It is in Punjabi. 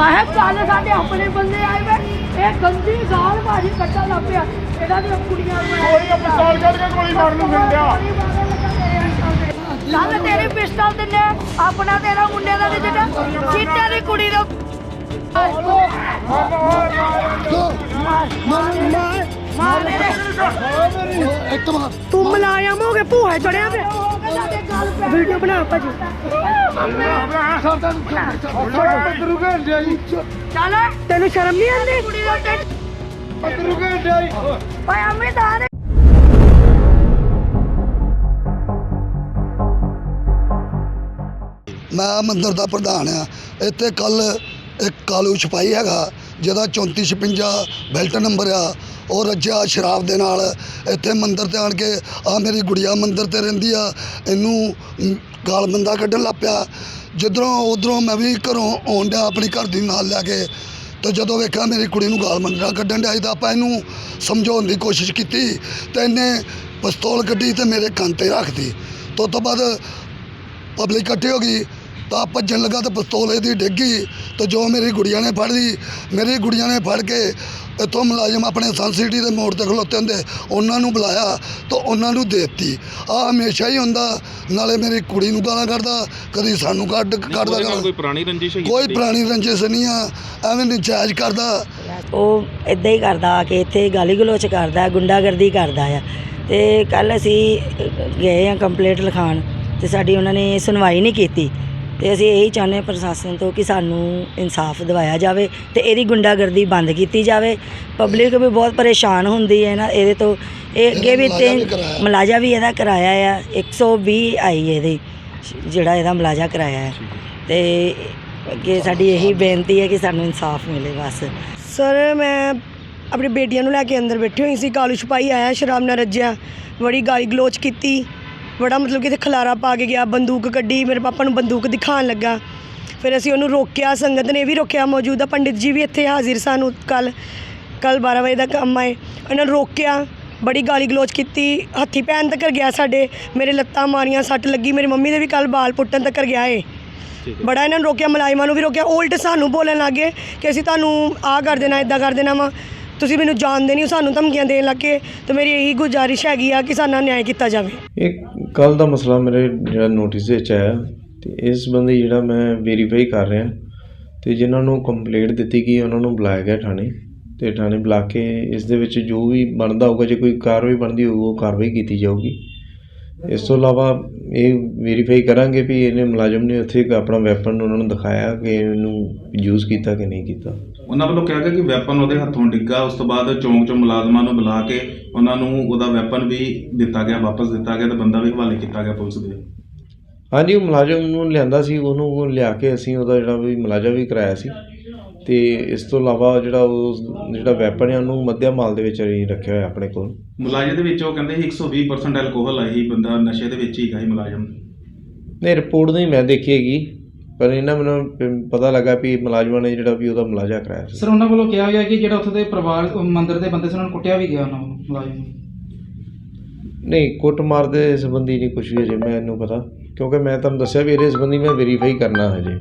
ਆਹ ਕੱਲ ਸਾਡੇ ਆਪਣੇ ਬੰਦੇ ਆਏ ਵੇ। ਇਹ ਗੰਦੀ ਗਾਲ ਭਾਜੀ ਕੱਟਣ ਲੱਗ ਪਿਆ। ਇਹਨਾਂ ਦੀਆਂ ਕੁੜੀਆਂ ਨੂੰ ਕੋਈ ਤਾਂ ਪਿਸਤੌਲ ਕੱਢ ਕੇ ਗੋਲੀ ਮਾਰਨ ਨੂੰ ਫਿਰਦਿਆ ਕੱਲ ਤੇਰੀ ਪਿਸਤਲ ਦਿੰਨੇ ਆਪਣਾ ਤੇਰਾ ਮੁੰਡੇ ਦਾ ਨਹੀਂ ਦਿੱਤਾ ਚੀਟੇ ਦੀ ਕੁੜੀ ਦਾ ਮਾਰ ਮੇਰੇ। ਇੱਕ ਮਾਰ ਤੂੰ ਮਲਾਇਮ ਹੋ ਕੇ ਭੂਹੇ ਚੜਿਆ ਤੇ ਵੀਡੀਓ ਬਣਾ ਭਾਜੀ। ਪੱਤਰੂ ਜੀ ਚੱਲ। ਤੈਨੂੰ ਸ਼ਰਮ ਨਹੀਂ ਆਉਂਦੀ? ਪੱਤਰੂ ਘੰਟੇ ਜੀ ਓਏ ਅੰਮੀ ਤਾਂ ਮੈਂ ਮੰਦਰ ਦਾ ਪ੍ਰਧਾਨ ਆ। ਇੱਥੇ ਕੱਲ ਇੱਕ ਕਾਲੂ ਛਪਾਈ ਹੈਗਾ ਜਿਹਦਾ 3456 ਬੈਲਟ ਨੰਬਰ ਆ। ਉਹ ਰੱਜਿਆ ਸ਼ਰਾਬ ਦੇ ਨਾਲ ਇੱਥੇ ਮੰਦਰ ਤੇ ਆਣ ਕੇ ਆ ਮੇਰੀ ਗੁੜੀਆ ਮੰਦਰ ਤੇ ਰਹਿੰਦੀ ਆ, ਇਹਨੂੰ ਗਾਲ ਬੰਦਾ ਕੱਢਣ ਲੱਗ ਪਿਆ। ਜਿੱਧਰੋਂ ਉਧਰੋਂ ਮੈਂ ਵੀ ਘਰੋਂ ਆਉਣ ਡਿਆ ਆਪਣੀ ਘਰ ਦੀ ਨਾਲ ਲੈ ਕੇ, ਤੇ ਜਦੋਂ ਵੇਖਿਆ ਮੇਰੀ ਕੁੜੀ ਨੂੰ ਗਾਲ ਮੰਦਰਾ ਕੱਢਣ ਡਿਆ ਤਾਂ ਆਪਾਂ ਇਹਨੂੰ ਸਮਝਾਉਣ ਦੀ ਕੋਸ਼ਿਸ਼ ਕੀਤੀ ਤੇ ਇਹਨੇ ਪਿਸਤੌਲ ਕੱਢੀ ਤੇ ਮੇਰੇ ਕੰਨ ਤੇ ਰੱਖਦੀ ਤੋਂ ਤੋਂ ਬਾਅਦ ਪਬਲਿਕ ਇਕੱਠੀ ਹੋ ਗਈ। ਤਾਂ ਭੱਜਣ ਲੱਗਾ ਤਾਂ ਪਿਸਤੌਲ ਇਹਦੀ ਡਿੱਗ ਗਈ ਤੇ ਜੋ ਮੇਰੀ ਗੁੜੀਆ ਨੇ ਫੜ ਲਈ ਮੇਰੀ ਗੁੜੀਆ ਨੇ ਫੜ ਕੇ ਇੱਥੋਂ ਮੁਲਾਜ਼ਮ ਆਪਣੇ ਸਨ ਸਿਟੀ ਦੇ ਮੋੜ ਤੇ ਖਲੋਤੇ ਹੁੰਦੇ ਉਹਨਾਂ ਨੂੰ ਬੁਲਾਇਆ ਤਾਂ ਉਹਨਾਂ ਨੂੰ ਦੇਤੀ ਆ ਹਮੇਸ਼ਾ ਹੀ ਹੁੰਦਾ ਨਾਲੇ ਮੇਰੀ ਕੁੜੀ ਨੂੰ ਗਾਲਾਂ ਕੱਢਦਾ ਕਦੀ ਸਾਨੂੰ ਕੱਢ ਕੱਢਦਾ ਉਹਦੇ ਨਾਲ ਗਾਲਾਂ। ਕੋਈ ਪੁਰਾਣੀ ਰੰਜਿਸ਼ ਹੈਗੀ ਕੋਈ ਤੁਹਾਡੀ? ਪੁਰਾਣੀ ਰੰਜਿਸ਼ ਨਹੀਂ ਆ ਐਵੇਂ ਨਜਾਇਜ਼ ਕਰਦਾ ਉਹ ਇਦਾਂ ਹੀ ਕਰਦਾ ਆ ਕੇ ਇੱਥੇ ਗਾਲੀ ਗਲੋਚ ਕਰਦਾ ਗੁੰਡਾਗਰਦੀ ਕਰਦਾ ਆ ਤੇ ਕੱਲ ਅਸੀਂ ਗਏ ਆ ਕੰਪਲੇਂਟ ਲਿਖਾਣ ਤੇ ਸਾਡੀ ਉਹਨਾਂ ਨੇ ਸੁਣਵਾਈ ਨਹੀਂ ਕੀਤੀ ਤੇ ਅਸੀਂ ਇਹੀ ਚਾਹੁੰਦੇ ਹਾਂ ਪ੍ਰਸ਼ਾਸਨ ਤੋਂ ਕਿ ਸਾਨੂੰ ਇਨਸਾਫ ਦਿਵਾਇਆ ਜਾਵੇ ਤੇ ਇਹਦੀ ਗੁੰਡਾਗਰਦੀ ਬੰਦ ਕੀਤੀ ਜਾਵੇ। ਪਬਲਿਕ ਵੀ ਬਹੁਤ ਪਰੇਸ਼ਾਨ ਹੁੰਦੀ ਹੈ ਨਾ ਇਹਦੇ ਤੋਂ ਇਹ ਅੱਗੇ ਵੀ ਇਹਦਾ ਤੇ ਮੁਲਾਜ਼ਾ ਵੀ ਕਰਾਇਆ। ਮਲਾਜਾ ਵੀ ਇਹਦਾ ਕਰਾਇਆ ਆ 120 ਆਈ ਇਹਦੀ ਜਿਹੜਾ ਇਹਦਾ ਮਲਾਜਾ ਕਰਾਇਆ ਹੈ। ਤੇ ਅੱਗੇ ਸਾਡੀ ਇਹੀ ਬੇਨਤੀ ਹੈ ਕਿ ਸਾਨੂੰ ਇਨਸਾਫ ਮਿਲੇ ਬਸ। ਸਰ ਮੈਂ ਆਪਣੀ ਬੇਟੀਆਂ ਨੂੰ ਲੈ ਕੇ ਅੰਦਰ ਬੈਠੀ ਹੋਈ ਸੀ ਕਾਲੂ ਛਪਾਈ ਆਇਆ ਸ਼ਰਾਬ ਨਾਲ ਰੱਜਿਆ ਬੜੀ ਗਾਲੀ ਗਲੋਚ ਕੀਤੀ। ਬੜਾ ਮਤਲਬ ਕਿ ਤੇ ਖਲਾਰਾ ਪਾ ਕੇ ਗਿਆ ਬੰਦੂਕ ਕੱਢੀ ਮੇਰੇ ਪਾਪਾ ਨੂੰ ਬੰਦੂਕ ਦਿਖਾਉਣ ਲੱਗਾ। ਫਿਰ ਅਸੀਂ ਉਹਨੂੰ ਰੋਕਿਆ ਸੰਗਤ ਨੇ ਵੀ ਰੋਕਿਆ ਮੌਜੂਦਾ ਪੰਡਿਤ ਜੀ ਵੀ ਇੱਥੇ ਹਾਜ਼ਰ ਸਨ ਕੱਲ ਕੱਲ 12 ਵਜੇ ਦਾ ਕੰਮ ਆਏ। ਉਹਨਾਂ ਨੂੰ ਰੋਕਿਆ ਬੜੀ ਗਾਲੀ ਗਲੋਚ ਕੀਤੀ ਹੱਥੀ ਪੈਣ ਤੱਕ ਗਿਆ ਸਾਡੇ ਮੇਰੇ ਲੱਤਾਂ ਮਾਰੀਆਂ ਸੱਟ ਲੱਗੀ ਮੇਰੀ ਮੰਮੀ ਦੇ ਵੀ ਕੱਲ ਬਾਲ ਪੁੱਟਣ ਤੱਕ ਗਿਆ ਏ। ਬੜਾ ਇਹਨਾਂ ਨੂੰ ਰੋਕਿਆ ਮਲਾਈਮਾਂ ਨੂੰ ਵੀ ਰੋਕਿਆ ਉਲਟ ਸਾਨੂੰ ਬੋਲਣ ਲੱਗੇ ਕਿ ਅਸੀਂ ਤੁਹਾਨੂੰ ਆਹ ਕਰ ਦੇਣਾ ਇਦਾਂ ਕਰ ਦੇਣਾ ਵਾ। ਤੁਸੀਂ ਮੈਨੂੰ ਜਾਣਦੇ ਨਹੀਂ ਹੋ ਸਾਨੂੰ ਧਮਕੀਆਂ ਦੇਣ ਲੱਗੇ ਤੇ ਮੇਰੀ ਇਹੀ ਗੁਜ਼ਾਰਿਸ਼ ਹੈਗੀ ਆ ਕਿ ਸਾਨੂੰ ਨਿਆਂ ਕੀਤਾ ਜਾਵੇ। ਇਹ ਕੱਲ ਦਾ ਮਸਲਾ ਮੇਰੇ ਜਿਹੜਾ ਨੋਟਿਸ ਵਿੱਚ ਆਇਆ ਤੇ ਇਸ ਸੰਬੰਧੀ ਜਿਹੜਾ ਮੈਂ ਵੈਰੀਫਾਈ ਕਰ ਰਿਹਾ ਤੇ ਜਿਨ੍ਹਾਂ ਨੂੰ ਕੰਪਲੇਂਟ ਦਿੱਤੀ ਗਈ, ਉਹਨਾਂ ਨੂੰ ਬੁਲਾਇਆ ਗਿਆ ਥਾਣੇ ਤੇ ਥਾਣੇ ਬੁਲਾ ਕੇ ਇਸ ਦੇ ਵਿੱਚ ਜੋ ਵੀ ਬਣਦਾ ਹੋਊਗਾ, ਜੇ ਕੋਈ ਕਾਰਵਾਈ ਬਣਦੀ ਹੋਊ ਉਹ ਕਾਰਵਾਈ ਕੀਤੀ ਜਾਊਗੀ। ਇਸ ਤੋਂ ਇਲਾਵਾ ਇਹ ਵੈਰੀਫਾਈ ਕਰਾਂਗੇ ਵੀ ਇਹਨੇ ਮੁਲਾਜ਼ਮ ਨੇ ਉੱਥੇ ਆਪਣਾ ਵੈਪਨ ਉਹਨਾਂ ਨੂੰ ਦਿਖਾਇਆ ਕਿ ਇਹਨੂੰ ਯੂਜ਼ ਕੀਤਾ ਕਿ ਨਹੀਂ ਕੀਤਾ। ਉਹਨਾਂ ਵੱਲੋਂ ਕਿਹਾ ਗਿਆ ਕਿ ਵੈਪਨ ਉਹਦੇ ਹੱਥੋਂ ਡਿੱਗਾ ਉਸ ਤੋਂ ਬਾਅਦ ਚੌਂਕ ਚੋਂ ਮੁਲਾਜ਼ਮਾਂ ਨੂੰ ਬੁਲਾ ਕੇ ਉਹਨਾਂ ਨੂੰ ਉਹਦਾ ਵੈਪਨ ਵੀ ਦਿੱਤਾ ਗਿਆ ਵਾਪਸ ਦਿੱਤਾ ਗਿਆ ਤੇ ਬੰਦਾ ਵੀ ਹਵਾਲੇ ਕੀਤਾ ਗਿਆ ਪੁਲਿਸ ਦੇ। ਹਾਂਜੀ ਉਹ ਮੁਲਾਜ਼ਮ ਨੂੰ ਲਿਆਂਦਾ ਸੀ ਉਹਨੂੰ ਉਹ ਲਿਆ ਕੇ ਅਸੀਂ ਉਹਦਾ ਜਿਹੜਾ ਵੀ ਮੁਲਾਜ਼ਾ ਵੀ ਕਰਾਇਆ ਸੀ ਤੇ ਇਸ ਤੋਂ ਇਲਾਵਾ ਜਿਹੜਾ ਉਹ ਜਿਹੜਾ ਵੈਪਨ ਹੈ ਉਹਨੂੰ ਮੱਧਿਆ ਮਾਲ ਦੇ ਵਿੱਚ ਅਸੀਂ ਰੱਖਿਆ ਹੋਇਆ ਆਪਣੇ ਕੋਲ। ਮੁਲਾਜ਼ਮ ਦੇ ਵਿੱਚ ਉਹ ਕਹਿੰਦੇ ਸੀ 120% ਐਲਕੋਹਲ ਹੈ ਹੀ ਬੰਦਾ ਨਸ਼ੇ ਦੇ ਵਿੱਚ ਹੀ ਹੈਗਾ ਹੀ ਮੁਲਾਜ਼ਮ। ਨਹੀਂ ਰਿਪੋਰਟ ਨਹੀਂ ਮੈਂ ਦੇਖੀ ਹੈਗੀ। ਪਰ ਇਹਨਾਂ ਮੈਨੂੰ ਪਤਾ ਲੱਗਾ ਵੀ ਮੁਲਾਜ਼ਮਾਂ ਨੇ ਜਿਹੜਾ ਵੀ ਉਹਦਾ ਮੁਲਾਜ਼ਾ ਕਰਾਇਆ ਸੀ। ਸਰ ਉਹਨਾਂ ਵੱਲੋਂ ਕਿਹਾ ਗਿਆ ਕਿ ਜਿਹੜਾ ਉੱਥੇ ਦੇ ਪਰਿਵਾਰ ਮੰਦਿਰ ਦੇ ਬੰਦੇ ਸੀ ਉਹਨਾਂ ਨੂੰ ਕੁੱਟਿਆ ਵੀ ਗਿਆ ਉਹਨਾਂ ਨੂੰ ਮੁਲਾਜ਼ਮ ਨੂੰ। ਨਹੀਂ ਕੁੱਟਮਾਰ ਦੇ ਸੰਬੰਧੀ ਨਹੀਂ ਕੁਝ ਵੀ ਅਜੇ ਮੈਨੂੰ ਪਤਾ। ਕਿਉਂਕਿ ਮੈਂ ਤੁਹਾਨੂੰ ਦੱਸਿਆ ਵੀ ਇਹਦੇ ਸੰਬੰਧੀ ਮੈਂ ਵੈਰੀਫਾਈ ਕਰਨਾ ਹਜੇ।